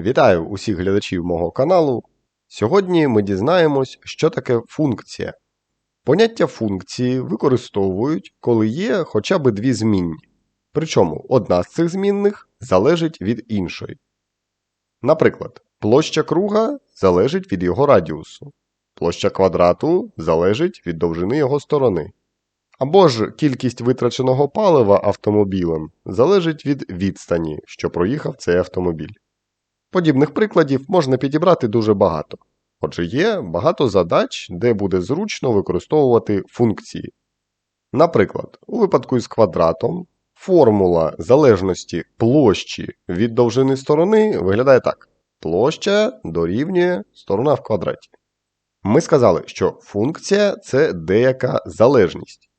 Вітаю усіх глядачів мого каналу. Сьогодні ми дізнаємось, що таке функція. Поняття функції використовують, коли є хоча б дві змінні. Причому одна з цих змінних залежить від іншої. Наприклад, площа круга залежить від його радіусу, площа квадрату залежить від довжини його сторони. Або ж кількість витраченого палива автомобілем залежить від відстані, що проїхав цей автомобіль. Подібних прикладів можна підібрати дуже багато. Отже, є багато задач, де буде зручно використовувати функції. Наприклад, у випадку із квадратом формула залежності площі від довжини сторони виглядає так: площа дорівнює сторона в квадраті. Ми сказали, що функція це деяка залежність.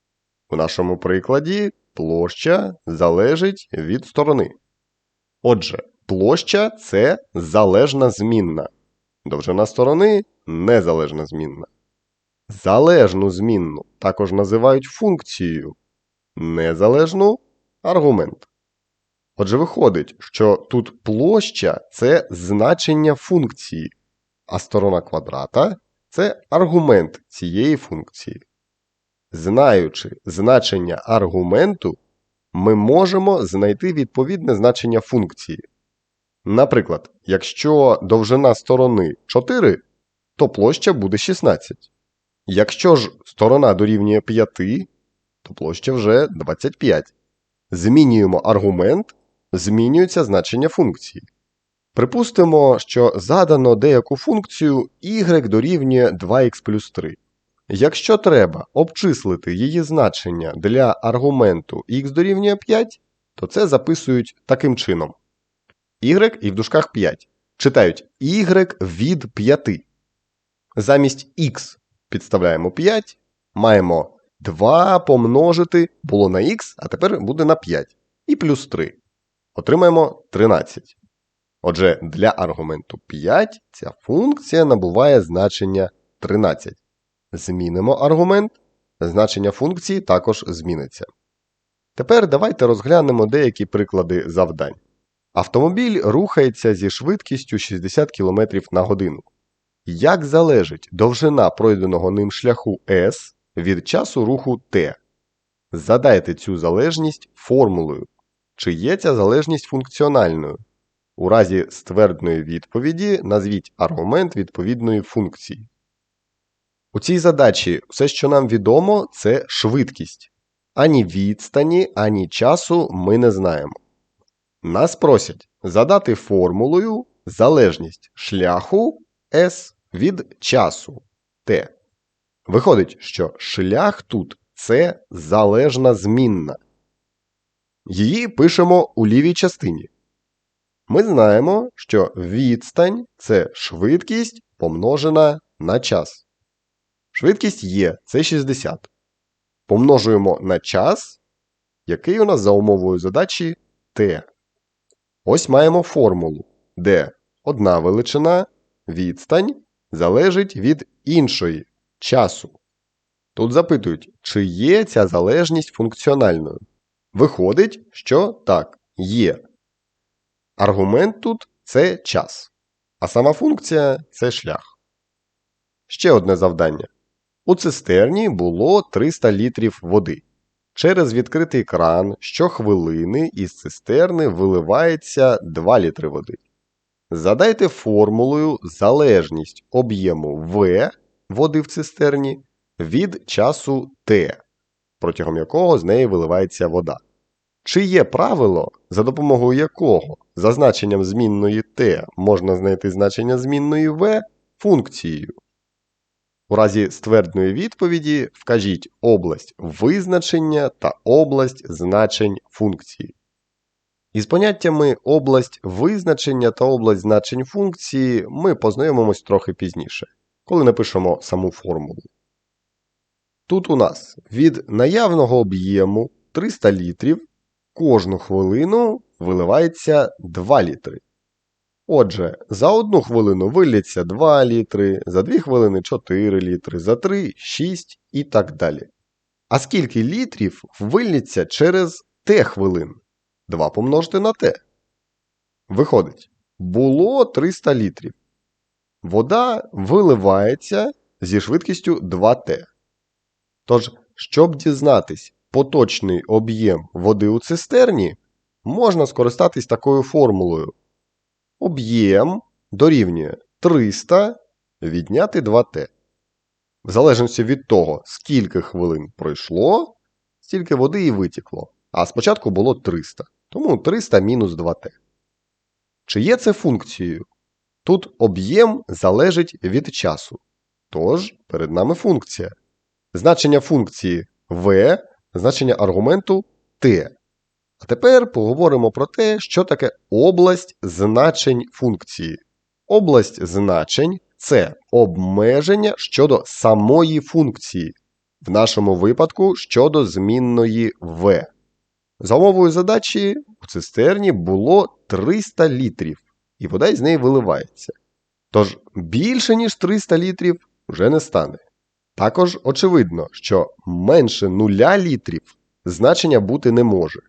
У нашому прикладі площа залежить від сторони. Отже, площа це залежна змінна. Довжина сторони незалежна змінна. Залежну змінну також називають функцією. Незалежну аргумент. Отже, виходить, що тут площа це значення функції, а сторона квадрата це аргумент цієї функції. Знаючи значення аргументу, ми можемо знайти відповідне значення функції. Наприклад, якщо довжина сторони 4, то площа буде 16. Якщо ж сторона дорівнює 5, то площа вже 25. Змінюємо аргумент, змінюється значення функції. Припустимо, що задано деяку функцію y дорівнює 2х плюс 3. Якщо треба обчислити її значення для аргументу x дорівнює 5, то це записують таким чином. Y і в дужках 5. Читають y від 5. Замість x підставляємо 5, маємо 2 помножити було на x, а тепер буде на 5. І плюс 3. Отримаємо 13. Отже, для аргументу 5 ця функція набуває значення 13. Змінимо аргумент, значення функції також зміниться. Тепер давайте розглянемо деякі приклади завдань. Автомобіль рухається зі швидкістю 60 км на годину. Як залежить довжина пройденого ним шляху S від часу руху T? Задайте цю залежність формулою. Чи є ця залежність функціональною? У разі ствердної відповіді назвіть аргумент відповідної функції. У цій задачі все, що нам відомо, це швидкість. Ані відстані, ані часу ми не знаємо. Нас просять задати формулою залежність шляху S від часу T. Виходить, що шлях тут це залежна змінна. Її пишемо у лівій частині. Ми знаємо, що відстань це швидкість помножена на час. Швидкість є це 60. Помножуємо на час, який у нас за умовою задачі t. Ось маємо формулу, де одна величина відстань залежить від іншої часу. Тут запитують, чи є ця залежність функціональною. Виходить, що так, є. Аргумент тут це час, а сама функція це шлях. Ще одне завдання. У цистерні було 300 літрів води. Через відкритий кран щохвилини із цистерни виливається 2 літри води. Задайте формулою залежність об'єму В води в цистерні від часу Т, протягом якого з неї виливається вода. Чи є правило, за допомогою якого за значенням змінної Т можна знайти значення змінної В функцією? У разі ствердної відповіді вкажіть область визначення та область значень функції. Із поняттями область визначення та область значень функції ми познайомимось трохи пізніше, коли напишемо саму формулу. Тут у нас від наявного об'єму 300 літрів кожну хвилину виливається 2 літри. Отже, за одну хвилину вилляться 2 літри, за 2 хвилини 4 літри, за 3 6 і так далі. А скільки літрів вилляться через Т хвилин? 2 помножити на Т. Виходить, було 300 літрів. Вода виливається зі швидкістю 2Т. Тож, щоб дізнатись поточний об'єм води у цистерні, можна скористатись такою формулою. Об'єм дорівнює 300 відняти 2Т. В залежності від того, скільки хвилин пройшло, стільки води і витікло. А спочатку було 300. Тому 300 мінус 2Т. Чи є це функцією? Тут об'єм залежить від часу. Тож, перед нами функція. Значення функції v, значення аргументу t. А тепер поговоримо про те, що таке область значень функції. Область значень це обмеження щодо самої функції, в нашому випадку щодо змінної v. За умовою задачі у цистерні було 300 літрів, і вода із неї виливається. Тож більше, ніж 300 літрів вже не стане. Також очевидно, що менше 0 літрів значення бути не може.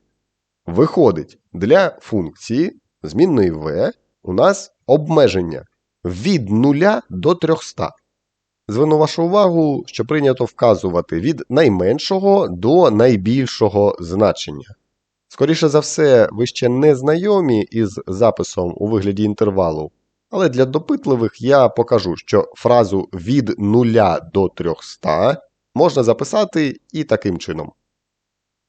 Виходить, для функції змінної v у нас обмеження від 0 до 300. Зверну вашу увагу, що прийнято вказувати від найменшого до найбільшого значення. Скоріше за все, ви ще не знайомі із записом у вигляді інтервалу, але для допитливих я покажу, що фразу від 0 до 300 можна записати і таким чином.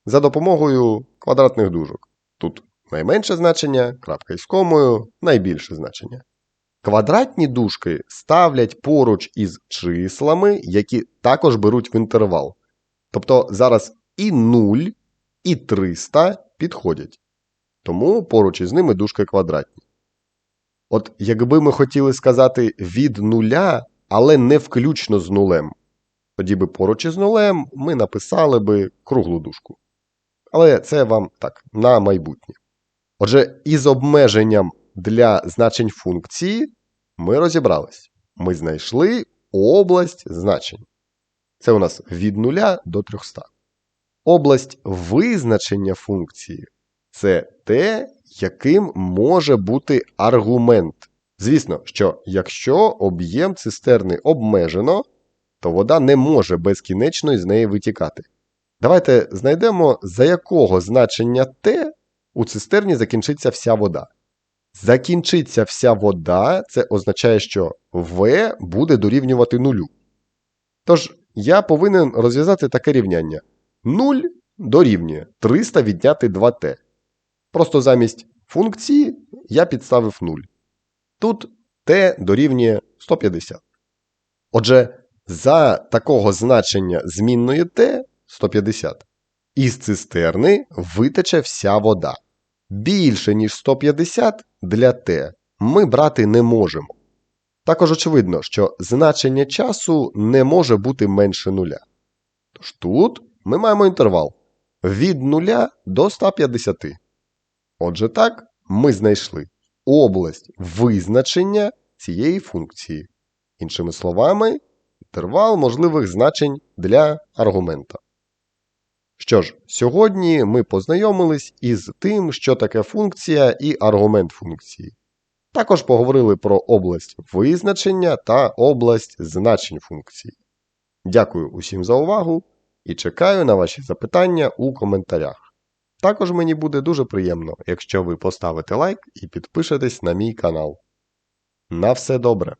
За допомогою квадратних дужок. Тут найменше значення, крапка із комою, найбільше значення. Квадратні дужки ставлять поруч із числами, які також беруть в інтервал. Тобто зараз і 0, і 300 підходять. Тому поруч із ними дужки квадратні. От якби ми хотіли сказати від нуля, але не включно з нулем, тоді би поруч із нулем ми написали би круглу дужку. Але це вам так, на майбутнє. Отже, із обмеженням для значень функції ми розібрались. Ми знайшли область значень. Це у нас від 0 до 300. Область визначення функції це те, яким може бути аргумент. Звісно, що якщо об'єм цистерни обмежено, то вода не може безкінечно із неї витікати. Давайте знайдемо, за якого значення Т у цистерні закінчиться вся вода. Закінчиться вся вода, це означає, що В буде дорівнювати нулю. Тож, я повинен розв'язати таке рівняння. 0 дорівнює 300 відняти 2t. Просто замість функції я підставив 0. Тут t дорівнює 150. Отже, за такого значення змінної t 150, із цистерни витече вся вода. Більше, ніж 150 для t ми брати не можемо. Також очевидно, що значення часу не може бути менше нуля. Тож тут ми маємо інтервал від 0 до 150. Отже так, ми знайшли область визначення цієї функції. Іншими словами, інтервал можливих значень для аргумента. Що ж, сьогодні ми познайомились із тим, що таке функція і аргумент функції. Також поговорили про область визначення та область значень функції. Дякую усім за увагу і чекаю на ваші запитання у коментарях. Також мені буде дуже приємно, якщо ви поставите лайк і підпишетесь на мій канал. На все добре!